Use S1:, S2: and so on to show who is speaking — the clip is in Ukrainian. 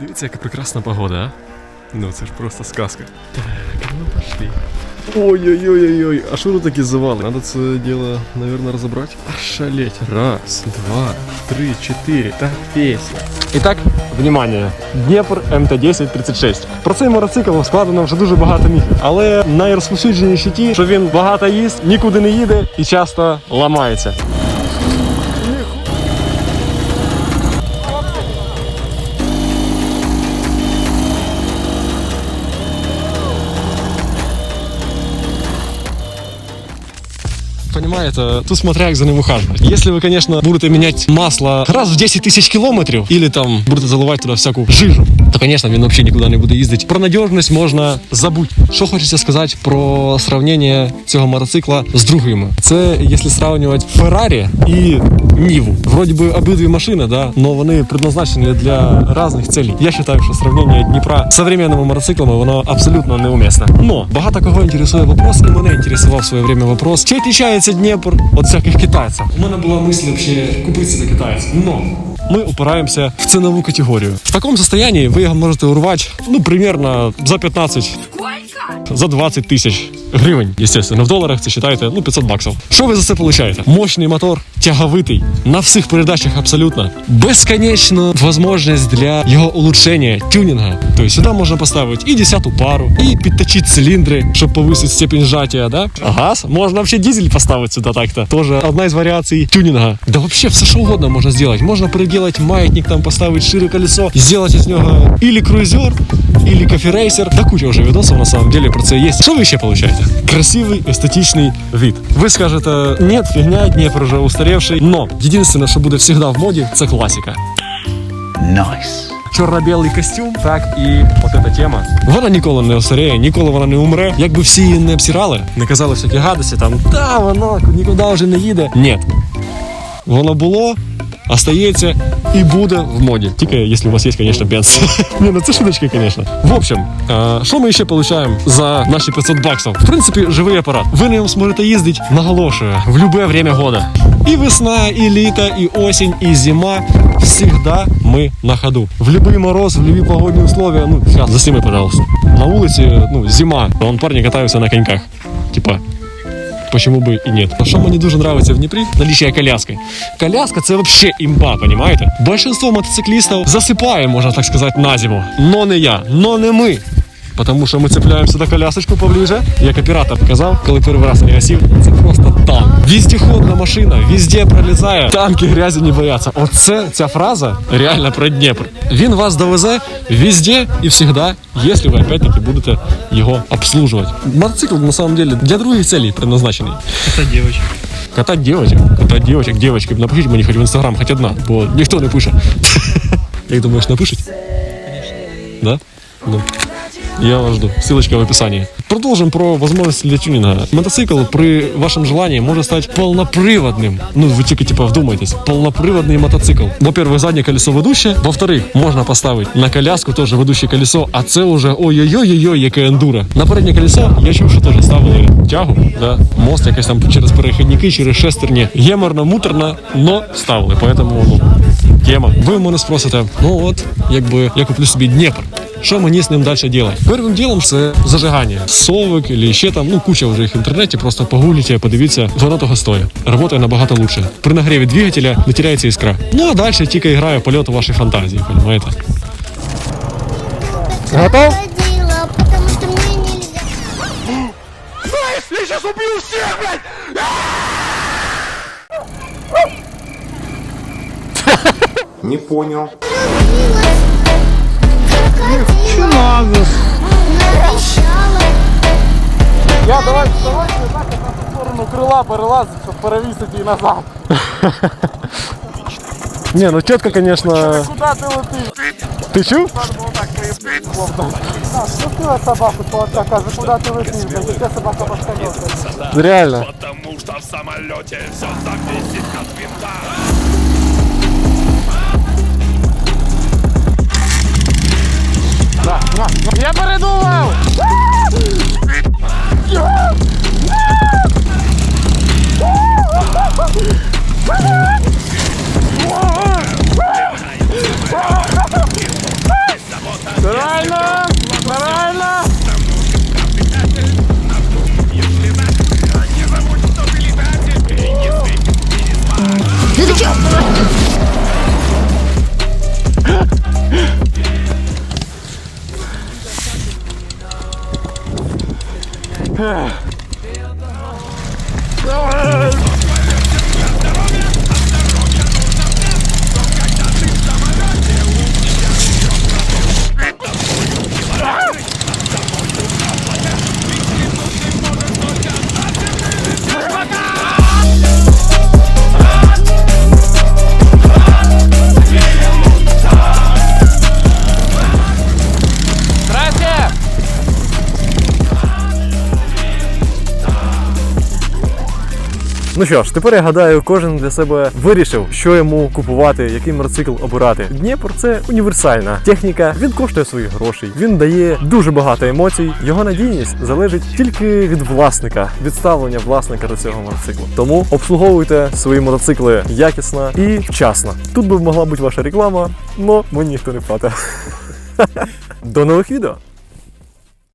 S1: дивіться, яка прекрасна погода, а? Ну, це ж просто сказка. Так, ну пошли. Ой-ой-ой-ой, а что тут такие завалы? Надо это дело, наверное, разобрать. Ошалеть. Раз, два, три, четыре. Так, песня.
S2: І так, внимание, Дніпр МТ-1036. Про цей мотоцикл складено вже дуже багато міфів. Але найрозповсюдженіші ті, що він багато їсть, нікуди не їде і часто ламається. Понимаете, тут смотря як за ним ухаживать. Если вы, конечно, будете менять масло раз в 10 тысяч километрів, или там будете заливати туди всяку жижу, то, конечно, він взагалі нікуди не буде їздити. Про надіжність можна забути. Що хочеться сказати про сравнення цього мотоцикла з другими. Це якщо сравнювати Феррарі і Ніву. Вроді би обидві машини, да, но вони предназначені для різних цілей. Я вважаю, що сравнення Дніпра з современними мотоциклами воно абсолютно неумісне. Но багато кого інтересує вопрос, і мене інтересував в своє время вопрос, чи відрізняється Дніпр от всяких китайців. У мене була мисль вообще купитися на китайців. Но ми опираємося в цінову категорію. В такому состоянии ви його можете урвати, ну, примерно за 15 за 20 тисяч гривень, естественно. В доларах це вважаєте, ну 500 баксів. Що ви за це получаєте? Мощний мотор, тяговитий, на всіх передачах абсолютно. Безконечну можливість для його улучшення, тюнінга. Тобто сюди можна поставити і 10 пару, і підточити циліндри, щоб повисити степень сжатия, да? А газ? Можна взагалі дизель поставити сюди так-то. Тоже одна із варіацій тюнінга. Да вообще все що угодно можна зробити. Можна переделать маятник, там поставити шире колесо, зробити з нього или круїзер, или кофе-рейсер. Да куча вже відосів на самом деле про це є. Що ви ще получаєте? Красивий, естетичний вид. Ви скажете, нет, фігня, Дніпро вже устаревший. Но єдине, що буде завжди в моді, це класика. Nice. Чорно-білий костюм, так і от ця тема. Вона ніколи не остаріє, ніколи вона не умре. Якби всі її не обсирали, не казали всякі гадості, там та воно нікуди вже не їде. Ні. Воно було, остається і буде в моді. Тільки якщо у вас є, звісно, бенз. Ні, ну це шуточки, звісно. В общем, е, що ми ще отримуємо за наші 500 баксів? В принципі, живий апарат. Ви на ньому зможете їздити, наголошую, в любе время года. І весна, і літо, і осінь, і зима. Всегда мы на ходу. В любой мороз, в любые погодные условия. Ну, сейчас засніми, пожалуйста. На улице, ну, зима. Вон парни катаются на коньках. Типа, Почему бы и нет? Что мне дуже нравится в Днепре? Наличие коляски. Коляска це вообще имба, понимаете? Большинство мотоциклистов засыпаем, можно так сказать, на зиму. Но не я, но не мы. Потому що ми цепляємося до колясочку поближе. Як оператор казав, коли перший раз не гасів, це просто танк. Віздіходна машина, везде пролізає, танки грязі не бояться. Оце ця фраза реально про Дніпр. Він вас довезе везде і всегда, якщо ви опять-таки будете його обслуживать. Мотоцикл на самом деле для других целей предназначений.
S3: Это девочка.
S2: Катать девочек, катать девочек, девочки. Напишіть мені хоч в інстаграм, хоч одна, бо ніхто не пише. Як думаєш, напишуть? Да? Ну. Я вас жду. Ссылочка в описании. Продолжим про возможности для тюнинга. Мотоцикл при вашем желании может стать полноприводным. Ну, вы только типа вдумайтесь. Полноприводный мотоцикл. Во-первых, заднее колесо ведущее. Во-вторых, можно поставить на коляску тоже ведущее колесо, а це уже ой-ой-ой-ой, яке ендуро. На переднє колесо я чув, що теж ставили тягу, да? мост якось там через перехідники, через шестерні. Геморно, муторно, но ставили. Поэтому, ну, тема. Ви мене спросите, ну от, якби я куплю собі Дніпр. Що мені з ним далі робити? Першим ділом це зажигання. Совик або ще там, ну куча вже їх в інтернеті, просто погугліть, подивіться, воно того стоїть. Работає набагато лучше. При нагріві двигателя не теряється іскра. Ну а далі тільки грає польот у вашій фантазії, розумієте? Готов?
S4: Не понял.
S5: Крокодила
S3: Надо.
S5: навещала.
S2: Я давай вставай, так на ту сторону крила перелазить, щоб перевісити її назад. Не, ну чітко, конечно. Куди ти летиш? Ти чув? Спустила собаку, чувак, каже, куди ти летиш? Де собака поскользнувся. Реально.
S6: Потому что в самолете все зависит от винта.
S2: Hjälp! Ну що ж, тепер я гадаю, кожен для себе вирішив, що йому купувати, який мотоцикл обирати. Дніпр це універсальна техніка. Він коштує своїх грошей. Він дає дуже багато емоцій. Його надійність залежить тільки від власника, від ставлення власника до цього мотоциклу. Тому обслуговуйте свої мотоцикли якісно і вчасно. Тут би могла бути ваша реклама, але мені ніхто не платить. До нових відео!